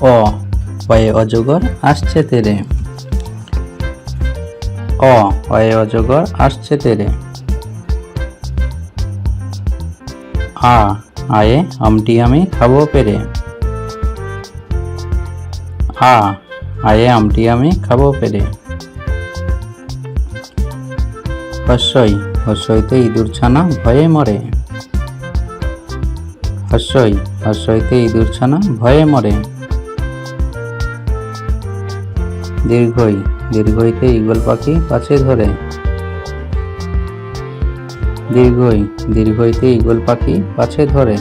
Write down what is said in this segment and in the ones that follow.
অ, অয়ে অজগর আসছে তেরে। অ, অয়ে অজগর আসছে তেরে। আ, আয়ে আমটি আমি খাব পেরে। আ, আয়ে আমটি আমি খাব পেরে। হস্যই হস্যইতে ইঁদুর ছানা ভয়ে মরে। হস্যই হস্যইতে ইঁদুর ছানা ভয়ে মরে। দীর্ঘই, দীর্ঘইতে ঈগল পাখি পাছে ধরে। দীর্ঘই, দীর্ঘইতে ঈগল পাখি পাছে ধরে।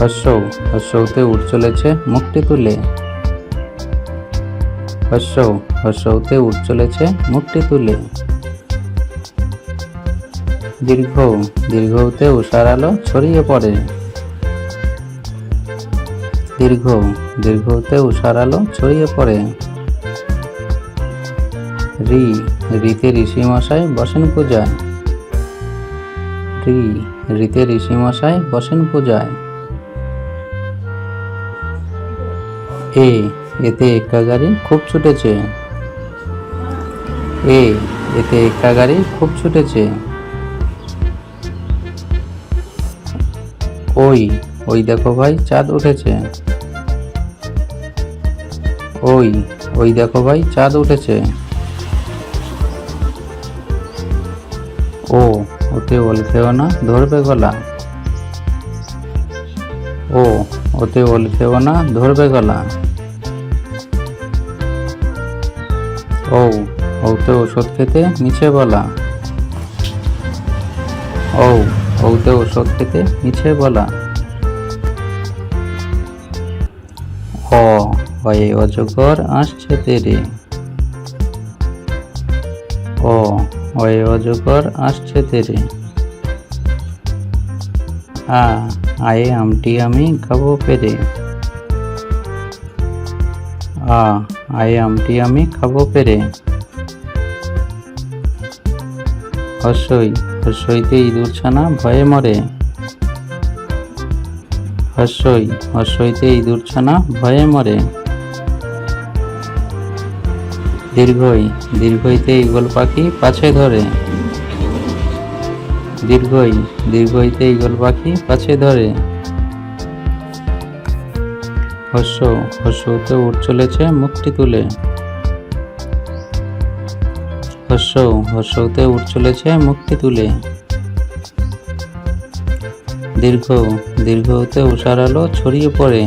হস্য হস্যতে উঠ চলেছে মুখটি তুলে। হস্য হস্যতে উঠ চলেছে মুখটি তুলে। দীর্ঘ, দীর্ঘতে উষার আলো ছড়িয়ে পড়ে। দীর্ঘ দীর্ঘতে উষার আলো ছড়িয়ে পড়ে। রি, রিতে ঋষি মশাই বসেন পূজায়। রি, রিতে ঋষি মশাই বসেন পূজায়। এ, এতে একা গাড়ি খুব ছুটেছে। এ, এতে একা গাড়ি খুব ছুটেছে। ওই ওই দেখো ভাই, চাঁদ উঠেছে। ওই ওই দেখো ভাই, চাঁদ উঠেছে। ও, ওতে ওল খেও না, ধরবে গলা। ও, ওতে ওল খেও না, ধরবে গলা। ও, ওতে ওষুধ খেতে মিছে বলা। ও, ওতে ওষুধ খেতে মিছে বলা। অ হয়ে অজগর আসছে তেরে। ও, হয়ে অজগর আসছে তেরে। আ, আয়ে আমটি আমি খাব পেরে। আ, আয়ে আমটি আমি খাব পেরে। হস্যই, হস্যইতে ইঁদুর ছানা ভয়ে মরে। হস্যই হস্যইতে ইঁদুর ছানা ভয়ে মরে। দীর্ঘই দীর্ঘইতে ঈগল পাখি পাছে ধরে। দীর্ঘই দীর্ঘইতে ঈগল পাখি পাছে ধরে। হস্য, হস্যতে উঠ চলেছে মুখটি তুলে। হস্য, হস্যতে উঠ চলেছে মুখটি তুলে। দীর্ঘ দীর্ঘতে উষার আলো ছড়িয়ে পড়ে।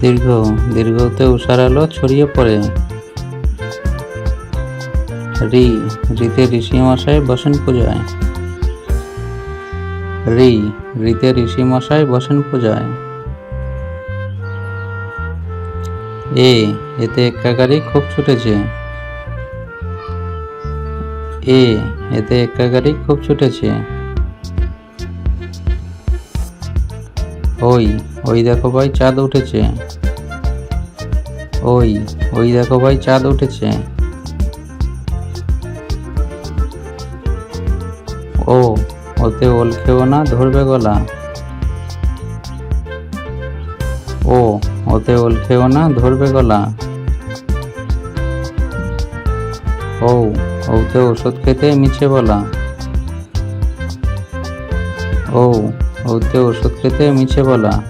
দীর্ঘ দীর্ঘতে উষার আলো ছড়িয়ে পড়ে। রি, রিতে ঋষি মশাই বসেন পূজায়। রি, রিতে ঋষি মশাই বসেন পূজায়। এ, এতে একা গাড়ি খুব ছুটেছে। এ, এতে একা গাড়ি খুব ছুটেছে। ওই ওই দেখো ভাই, চাঁদ উঠেছে। ওই ওই দেখো ভাই, চাঁদ উঠেছে। ও, ওতে ওল খেও না, ধরবে গলা। ও, ওতে ওল খেও না, ধরবে গলা। ও, ওতে ওষুধ খেতে মিছে বলা। ও ওতে ওষুধ খেতে মিছে বলা।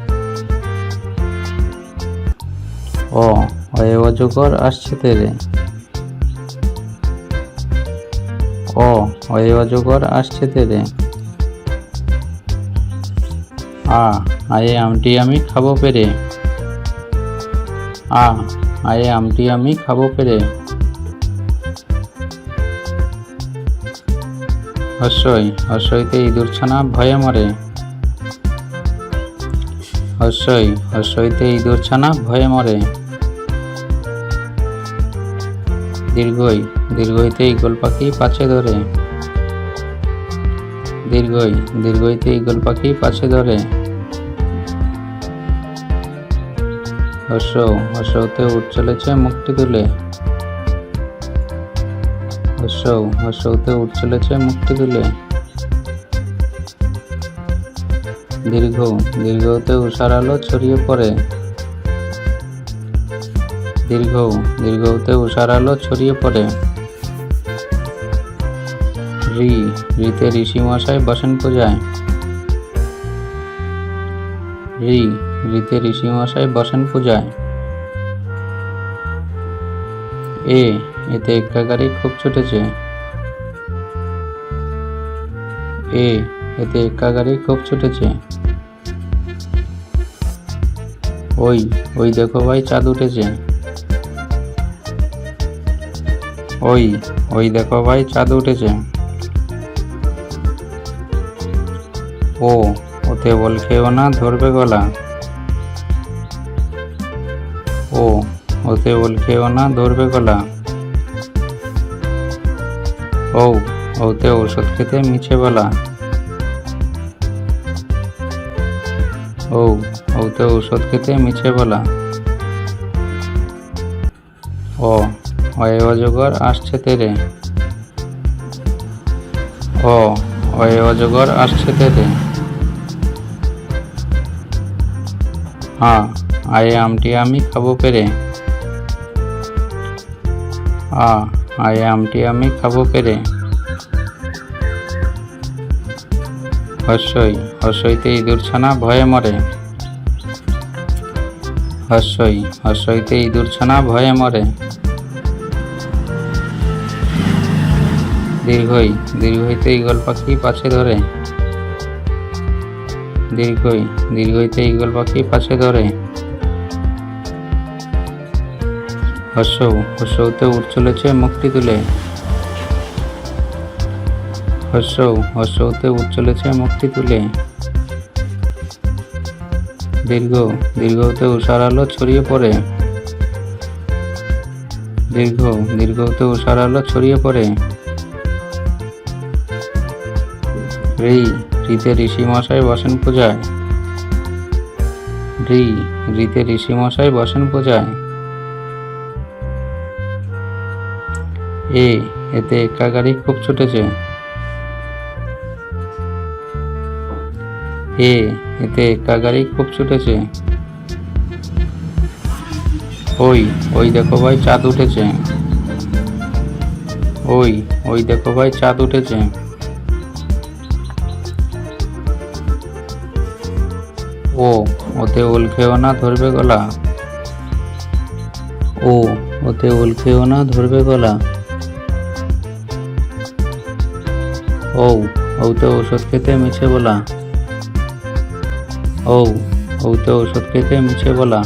ও অয়ে অজগর আসছে তেরে। ও অয়ে অজগর আসছে তেরে। আ, আয়ে আমটি আমি খাব পেরে। আ, আয়ে আমটি আমি খাব পেরে। হস্যই হস্যইতে ইঁদুর ছানা ভয়ে মরে। হস্যই হস্যইতে ইঁদুর ছানা ভয়ে মরে। দীর্ঘই, দীর্ঘইতে ঈগল পাখি পাছে ধরে। দীর্ঘই, দীর্ঘইতে ঈগল পাখি পাছে ধরে। হস্য হস্যতে উঠ চলেছে মুক্তি তুলে। হস্য হস্যতে উঠ চলেছে মুক্তি তুলে। দীর্ঘ দীর্ঘতে উষার আলো ছড়িয়ে পড়ে। দীর্ঘ দীর্ঘ দীর্ঘতে উষার আলো ছড়িয়ে পড়ে। রি, রিতে ঋষি মশাই বসেন পূজায়। রি, রিতে ঋষি মশাই বসেন পূজায়। এ, এতে এক্কা গাড়ি খুব ছুটেছে। এ এতে একা গাড়ি খুব ছুটেছে। ওই ওই দেখো ভাই, চাঁদ উঠেছে। ওই ওই দেখো ভাই, চাঁদ উঠেছে। ও, ওতে বল খেও না, ধরবে গলা। ও, ওতে বল খেও না, ধরবে গলা। ও, ওতে ওষুধ খেতে মিছে বলা ও ওতে ঔষধ খেতে মিছে বলা। ও, অয়ে অজগর আসছে তেরে। ও, অয়ে অজগর আসছে তেরে। হ্যাঁ আয়ে আমটি আমি খাব পেরে। আ, আয়ে আমটি আমি খাব পেরে। হর্ষই হর্ষইতে ইঁদুর ছানা ভয়ে মরে। হর্ষই হর্ষইতে ইঁদুর ছানা ভয়ে মরে। দীর্ঘই দীর্ঘইতে ঈগল পাখি পাছে ধরে। দীর্ঘই দীর্ঘইতে ঈগল পাখি পাছে ধরে। হর্ষৌ হর্ষৌতে উঠ চলেছে মুক্তি তুলে। হর্ষৌ হর্ষৌতে উঠ চলেছে মুক্তি তুলে। দীর্ঘ, দীর্ঘতে উষার আলো ছড়িয়ে পড়ে। দীর্ঘ দীর্ঘ দীর্ঘতে উষার আলো ছড়িয়ে পড়ে। রি, রিতে ঋষি মশাই বসেন পূজায়। রি, রিতে ঋষি মশাই বসেন পূজায়। এ, এতে একা গাড়ি খুব ছুটেছে। এ, এতে গাড়ি খুব ছুটেছে। ওই ওই দেখো ভাই, চাঁদ উঠেছে। ওই ওই দেখো ভাই, চাঁদ উঠেছে। ও, ওতে ওল খেও না, ধরবে গলা। ও, ওতে ওল খেও না, ধরবে গলা। ও, ওতে ওষুধ খেতে মিছে বলা। ও ওতে ওষুধ খেতে মুছে বলা।